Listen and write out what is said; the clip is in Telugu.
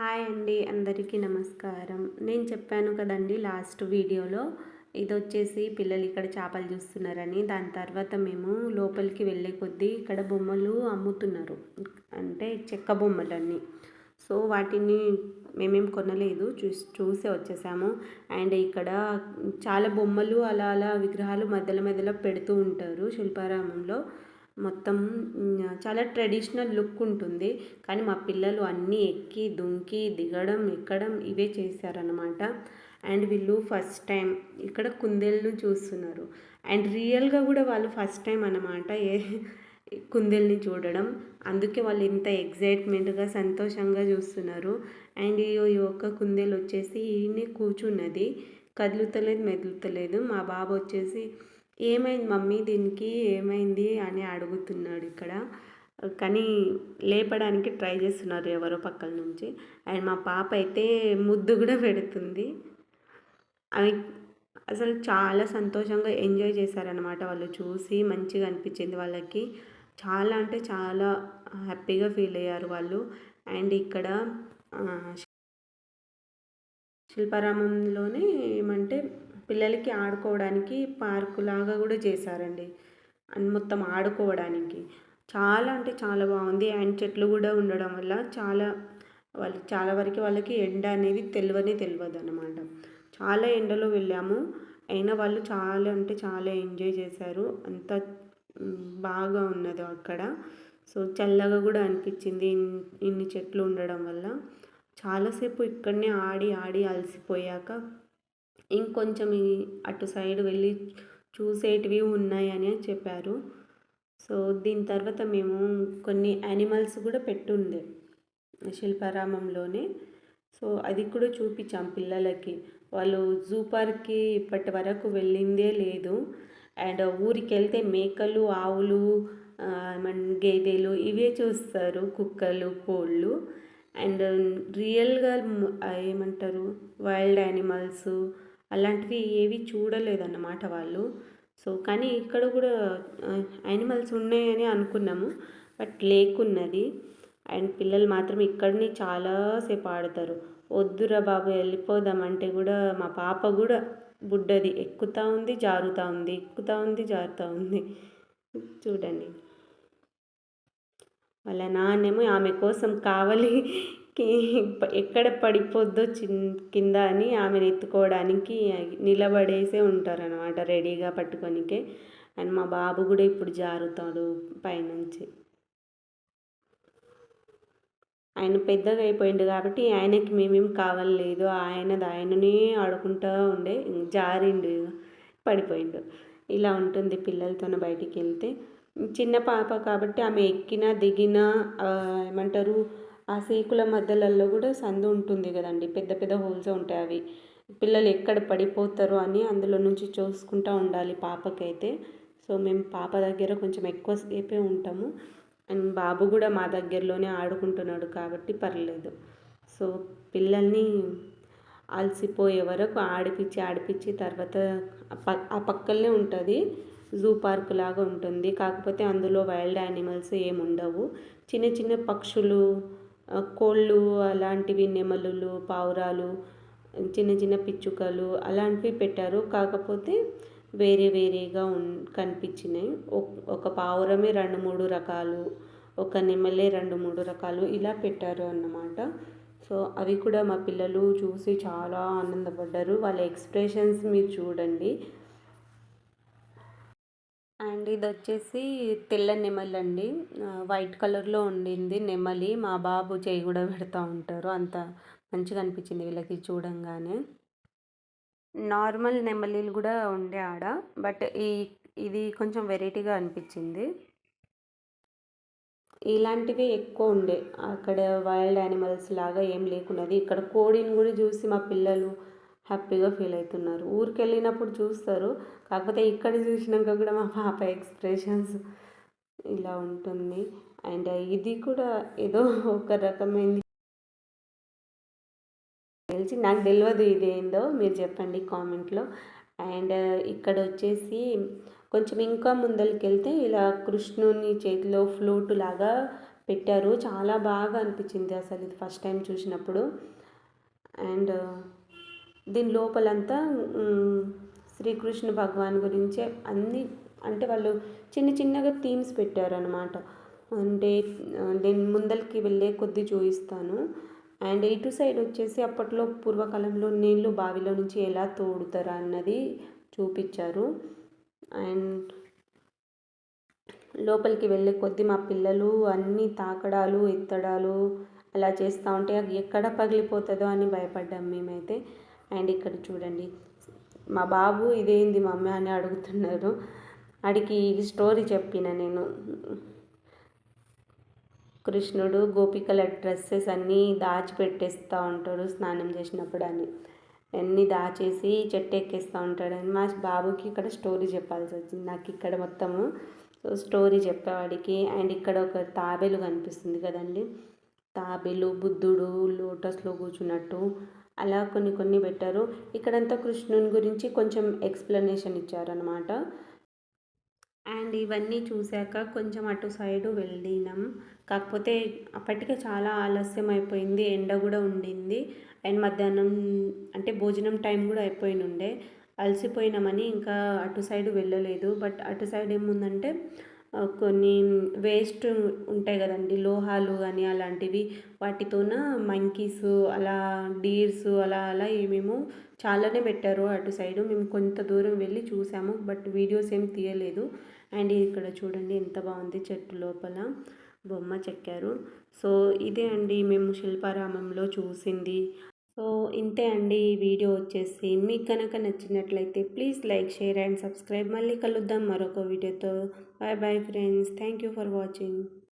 హాయ్ అండి అందరికీ నమస్కారం. నేను చెప్పాను కదండి లాస్ట్ వీడియోలో ఇది వచ్చేసి పిల్లలు ఇక్కడ చేపలు చూస్తున్నారని దాని తర్వాత మేము లోపలికి వెళ్ళే కొద్దీ ఇక్కడ బొమ్మలు అమ్ముతున్నారు. అంటే చెక్క బొమ్మలన్నీ. సో వాటిని మేమేం కొనలేదు చూసి చూసే వచ్చేసాము. అండ్ ఇక్కడ చాలా బొమ్మలు అలా అలా విగ్రహాలు మధ్యలో మధ్యలో పెడుతూ ఉంటారు శిల్పారామంలో. మొత్తం చాలా ట్రెడిషనల్ లుక్ ఉంటుంది. కానీ మా పిల్లలు అన్నీ ఎక్కి దుంకి దిగడం ఎక్కడం ఇవే చేశారనమాట అండ్ వీళ్ళు ఫస్ట్ టైం ఇక్కడ కుందేళ్ళను చూస్తున్నారు. అండ్ రియల్గా కూడా వాళ్ళు ఫస్ట్ టైం అనమాట ఏ కుందేల్ని చూడడం. అందుకే వాళ్ళు ఇంత ఎగ్జైట్మెంట్గా సంతోషంగా చూస్తున్నారు. అండ్ ఈ ఒక్క కుందేలు వచ్చేసి ఈయనే కూర్చున్నది. కదులుతలేదు మెదులుతలేదు. మా బాబు వచ్చేసి ఏమైంది మమ్మీ దీనికి ఏమైంది అని అడుగుతున్నాడు ఇక్కడ. కానీ లేపడానికి ట్రై చేస్తున్నారు ఎవరో పక్కల నుంచి. అండ్ మా పాప అయితే ముద్దు కూడా పెడుతుంది. అవి అసలు చాలా సంతోషంగా ఎంజాయ్ చేశారనమాట వాళ్ళు చూసి మంచిగా అనిపించింది వాళ్ళకి. చాలా అంటే చాలా హ్యాపీగా ఫీల్ అయ్యారు వాళ్ళు. అండ్ ఇక్కడ శిల్పారామంలోనే ఏమంటే పిల్లలకి ఆడుకోవడానికి పార్కు లాగా కూడా చేశారండి. అండ్ మొత్తం ఆడుకోవడానికి. చాలా అంటే చాలా బాగుంది. అండ్ చెట్లు కూడా ఉండడం వల్ల చాలా వాళ్ళు చాలా వరకు వాళ్ళకి ఎండ అనేది తెలియనే తెలియదు అనమాట చాలా ఎండలో వెళ్ళాము. అయినా వాళ్ళు చాలా అంటే చాలా ఎంజాయ్ చేశారు. అంత బాగా ఉన్నది అక్కడ. సో చల్లగా కూడా అనిపించింది. ఇన్ని చెట్లు ఉండడం వల్ల. చాలాసేపు ఇక్కడనే ఆడి ఆడి అలసిపోయాక ఇంకొంచెం అటు సైడ్ వెళ్ళి చూసేటివి ఉన్నాయని చెప్పారు. సో దీని తర్వాత మేము కొన్ని యానిమల్స్ కూడా పెట్టుండే శిల్పారామంలోనే. సో అది కూడా చూపించాం పిల్లలకి. వాళ్ళు జూ పార్క్కి ఇప్పటి వరకు వెళ్ళిందే లేదు. అండ్ ఊరికి వెళ్తే మేకలు ఆవులు గేదెలు ఇవే చూస్తారు కుక్కలు కోళ్ళు. అండ్ రియల్గా ఏమంటారు వైల్డ్ యానిమల్స్ అలాంటివి ఏవి చూడలేదన్నమాట వాళ్ళు. సో కానీ ఇక్కడ కూడా యానిమల్స్ ఉన్నాయని అనుకున్నాము. బట్ లేకున్నది అండ్ పిల్లలు మాత్రం ఇక్కడిని చాలాసేపు ఆడతారు. వద్దురా బాబు వెళ్ళిపోదాం అంటే కూడా మా పాప కూడా బుడ్డది. ఎక్కుతూ ఉంది జారుతూ ఉంది ఎక్కుతూ ఉంది జారుతూ ఉంది. చూడండి. వాళ్ళ నాన్నేమో ఆమె కోసం కావాలి. ఎక్కడ పడిపోద్దో చిన్ కింద అని ఆమెను ఎత్తుకోవడానికి నిలబడేసే ఉంటారనమాట రెడీగా పట్టుకొనికే. అండ్ మా బాబు కూడా ఇప్పుడు జారుతాడు పైనుంచి. ఆయన పెద్దగా అయిపోయిండు కాబట్టి ఆయనకి మేమేం కావాలలేదు. ఆయనది ఆయననే ఆడుకుంటూ ఉండే జారిండు పడిపోయిండు. ఇలా ఉంటుంది పిల్లలతో బయటికి వెళ్తే చిన్న పాప కాబట్టి ఆమె ఎక్కినా దిగినా ఏమంటారు ఆ సీకుల మధ్యలలో కూడా సందు ఉంటుంది కదండి. పెద్ద పెద్ద హోల్స్ ఉంటాయి అవి. పిల్లలు ఎక్కడ పడిపోతారు అని అందులో నుంచి చూసుకుంటూ ఉండాలి పాపకైతే. సో మేము పాప దగ్గర కొంచెం ఎక్కువ సేపే ఉంటాము. అండ్ బాబు కూడా మా దగ్గరలోనే ఆడుకుంటున్నాడు కాబట్టి పర్లేదు. సో పిల్లల్ని అలసిపోయే వరకు ఆడిపించి ఆడిపించి తర్వాత ఆ పక్కనే ఉంటుంది. జూ పార్క్ లాగా ఉంటుంది. కాకపోతే అందులో వైల్డ్ యానిమల్స్ ఏమి ఉండవు చిన్న చిన్న పక్షులు కోళ్ళు అలాంటివి నెమలులు పావురాలు చిన్న చిన్న పిచ్చుకలు అలాంటివి పెట్టారు. కాకపోతే వేరే వేరేగా ఉన్ కనిపించినాయి. ఒక పావురమే రెండు మూడు రకాలు ఒక నెమలే రెండు మూడు రకాలు ఇలా పెట్టారు అన్నమాట. సో అవి కూడా మా పిల్లలు చూసి చాలా ఆనందపడ్డారు. వాళ్ళ ఎక్స్ప్రెషన్స్ మీరు చూడండి. అండి. ఇది వచ్చేసి తెల్ల నెమలి అండి. వైట్ కలర్లో ఉండింది నెమలి. మా బాబు చేయి కూడా పెడతా ఉంటారు. అంత మంచిగా అనిపించింది వీళ్ళకి చూడంగానే. నార్మల్ నెమలీలు కూడా ఉండే ఆడ. బట్ ఈ ఇది కొంచెం వెరైటీగా అనిపించింది. ఇలాంటివి ఎక్కువ ఉండే. అక్కడ వైల్డ్ యానిమల్స్ లాగా ఏం లేకున్నది. ఇక్కడ కోడిని కూడా చూసి మా పిల్లలు హ్యాపీగా ఫీల్ అవుతున్నారు. ఊరికి వెళ్ళినప్పుడు చూస్తారు. కాకపోతే ఇక్కడ చూసినాక కూడా మా పాప ఎక్స్ప్రెషన్స్ ఇలా ఉంటుంది. అండ్ ఇది కూడా ఏదో ఒక రకమైనది తెలిసి నాకు తెలియదు ఇదేందో. మీరు చెప్పండి కామెంట్లో. అండ్ ఇక్కడ వచ్చేసి కొంచెం ఇంకా ముందరికి వెళ్తే ఇలా కృష్ణుని చేతిలో ఫ్లూట్ లాగా పెట్టారు. చాలా బాగా అనిపించింది అసలు ఇది ఫస్ట్ టైం చూసినప్పుడు. అండ్ దీని లోపలంతా శ్రీకృష్ణ భగవాన్ గురించే అన్ని అంటే వాళ్ళు చిన్న చిన్నగా థీమ్స్ పెట్టారనమాట అంటే నేను ముందరికి వెళ్ళే కొద్దీ చూపిస్తాను. అండ్ ఇటు సైడ్ వచ్చేసి అప్పట్లో పూర్వకాలంలో నీళ్ళు బావిలో నుంచి ఎలా తోడుతారు అన్నది చూపించారు. అండ్ లోపలికి వెళ్ళే కొద్ది మా పిల్లలు అన్నీ తాకడాలు ఎత్తడాలు అలా చేస్తూ ఉంటే అది ఎక్కడ పగిలిపోతుందో అని భయపడ్డాం మేమైతే. అండ్ ఇక్కడ చూడండి. మా బాబు ఇదేంది మమ్మీ అని అడుగుతున్నారు. అడిగి స్టోరీ చెప్పిన నేను. కృష్ణుడు గోపికల డ్రెస్సెస్ అన్నీ దాచిపెట్టేస్తూ ఉంటాడు స్నానం చేసినప్పుడు అని. అన్నీ దాచేసి చెట్టు ఎక్కేస్తూ ఉంటాడని మా బాబుకి ఇక్కడ స్టోరీ చెప్పాల్సి వచ్చింది. నాకు ఇక్కడ మొత్తము సో స్టోరీ చెప్పేవాడికి. అండ్ ఇక్కడ ఒక తాబేలు కనిపిస్తుంది కదండి. తాబేలు బుద్ధుడు లోటస్లో కూర్చున్నట్టు. అలా కొన్ని కొన్ని పెట్టారు. ఇక్కడంతా కృష్ణుని గురించి కొంచెం ఎక్స్ప్లెనేషన్ ఇచ్చారనమాట అండ్ ఇవన్నీ చూశాక కొంచెం అటు సైడు వెళ్ళినాం. కాకపోతే అప్పటికే చాలా ఆలస్యం అయిపోయింది ఎండ కూడా ఉండింది. అండ్ మధ్యాహ్నం అంటే భోజనం టైం కూడా అయిపోయిన ఉండే అలసిపోయినామని ఇంకా అటు సైడ్ వెళ్ళలేదు. బట్ అటు సైడ్ ఏముందంటే కొన్ని వేస్ట్ ఉంటాయి కదండి లోహాలు కానీ అలాంటివి. వాటితోన మంకీస్ అలా డీర్స్ అలా అలా ఏమేమో చాలానే పెట్టారు అటు సైడు మేము కొంత దూరం వెళ్ళి చూసాము బట్ వీడియోస్ ఏం తీయలేదు. అండ్ ఇక్కడ చూడండి ఎంత బాగుంది చెట్టు లోపల బొమ్మ చెక్కారు. సో ఇదే అండి మేము శిల్పారామంలో చూసింది. సో ఇంతే అండి ఈ వీడియో వచ్చేసి. మీకు కనుక నచ్చినట్లయితే please like share and subscribe. మళ్ళీ కలుద్దాం మరొక వీడియోతో. Bye bye friends. Thank you for watching.